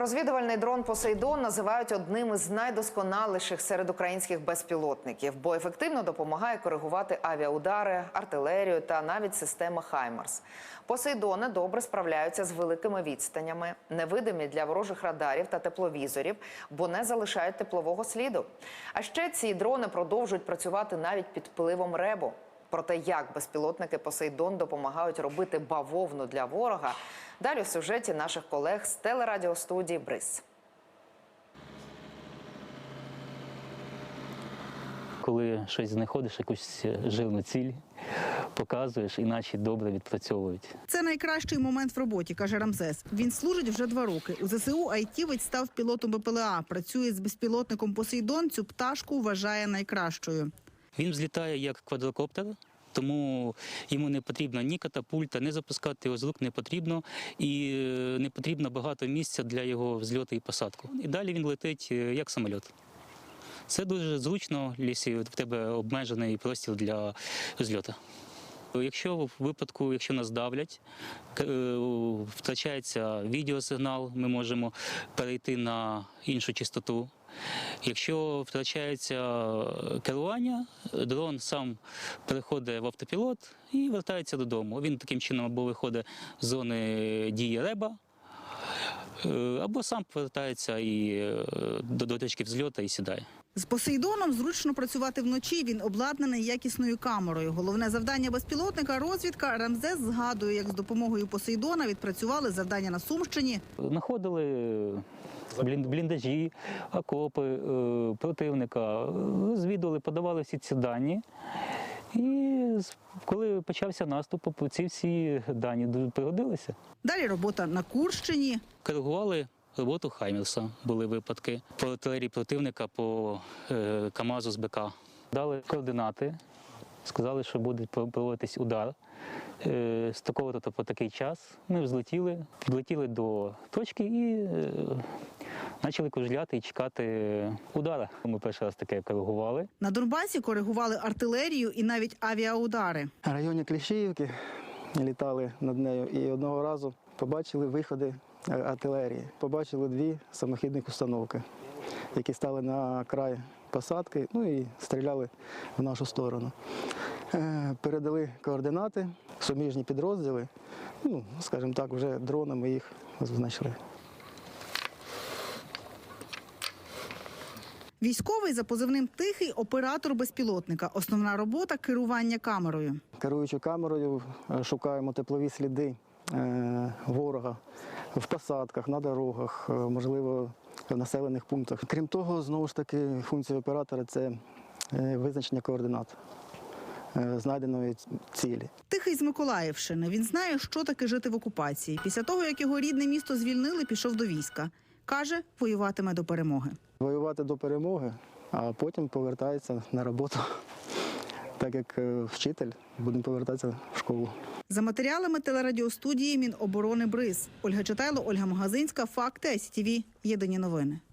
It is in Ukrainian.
Розвідувальний дрон Посейдон називають одним із найдосконаліших серед українських безпілотників, бо ефективно допомагає коригувати авіаудари, артилерію та навіть системи Хаймарс. Посейдони добре справляються з великими відстанями, невидимі для ворожих радарів та тепловізорів, бо не залишають теплового сліду. А ще ці дрони продовжують працювати навіть під впливом ребу. Про те, як безпілотники Посейдон допомагають робити бавовну для ворога, далі у сюжеті наших колег з телерадіостудії Бриз. Коли щось знаходиш, якусь жирну ціль, показуєш, іначе добре відпрацьовують. Це найкращий момент в роботі, каже Рамзес. Він служить вже два роки. У ЗСУ айтівець став пілотом БПЛА. Працює з безпілотником Посейдон. Цю пташку вважає найкращою. Він взлітає як квадрокоптер. Тому йому не потрібна ні катапульта, не запускати його з рук не потрібно, і е, не потрібно багато місця для його взльоту і посадку. І далі він летить е, як самоліт. Це дуже зручно, якщо в тебе обмежений простір для зльоту. Якщо в випадку, якщо нас давлять, е, втрачається відеосигнал, ми можемо перейти на іншу частоту. Якщо втрачається керування, дрон сам переходить в автопілот і вертається додому. Він таким чином або виходить з зони дії реба, е, або сам повертається і е, до, до точки взльоту і сідає. З Посейдоном зручно працювати вночі. Він обладнаний якісною камерою. Головне завдання безпілотника розвідка. Рамзес згадує, як з допомогою Посейдона відпрацювали завдання на Сумщині. Знаходили блін- бліндажі, окопи е, противника, е, звідували, подавали всі ці дані. Коли почався наступ, ці всі дані дуже пригодилися. Далі робота на Курщині. Коригували роботу Хаймерса, були випадки по артилерії противника по е, КАМАЗу з БК. Дали координати, сказали, що буде проводитись удар. Е, з такого то по такий час ми взлетіли, підлетіли до точки і е, почали кружляти і чекати удара. Ми перший раз таке коригували. На Донбасі коригували артилерію і навіть авіаудари. В районі Кліщіївки літали над нею і одного разу побачили виходи артилерії. Побачили дві самохідних установки, які стали на край посадки, ну і стріляли в нашу сторону. Е, Передали координати, суміжні підрозділи. Ну, скажімо так, вже дронами їх знайшли. Військовий за позивним тихий оператор безпілотника. Основна робота керування камерою. Керуючи камерою, е, шукаємо теплові сліди е, ворога в посадках, на дорогах, е, можливо, в населених пунктах. Крім того, знову ж таки, функція оператора це визначення координат знайденої цілі. Тихий з Миколаївщини. Він знає, що таке жити в окупації. Після того, як його рідне місто звільнили, пішов до війська. Каже, воюватиме до перемоги. Воювати до перемоги, а потім повертається на роботу. Так як е, вчитель, будемо повертатися в школу. За матеріалами телерадіостудії Міноборони Бриз. Ольга Читайло, Ольга Магазинська. Факти СТВ. Єдині новини.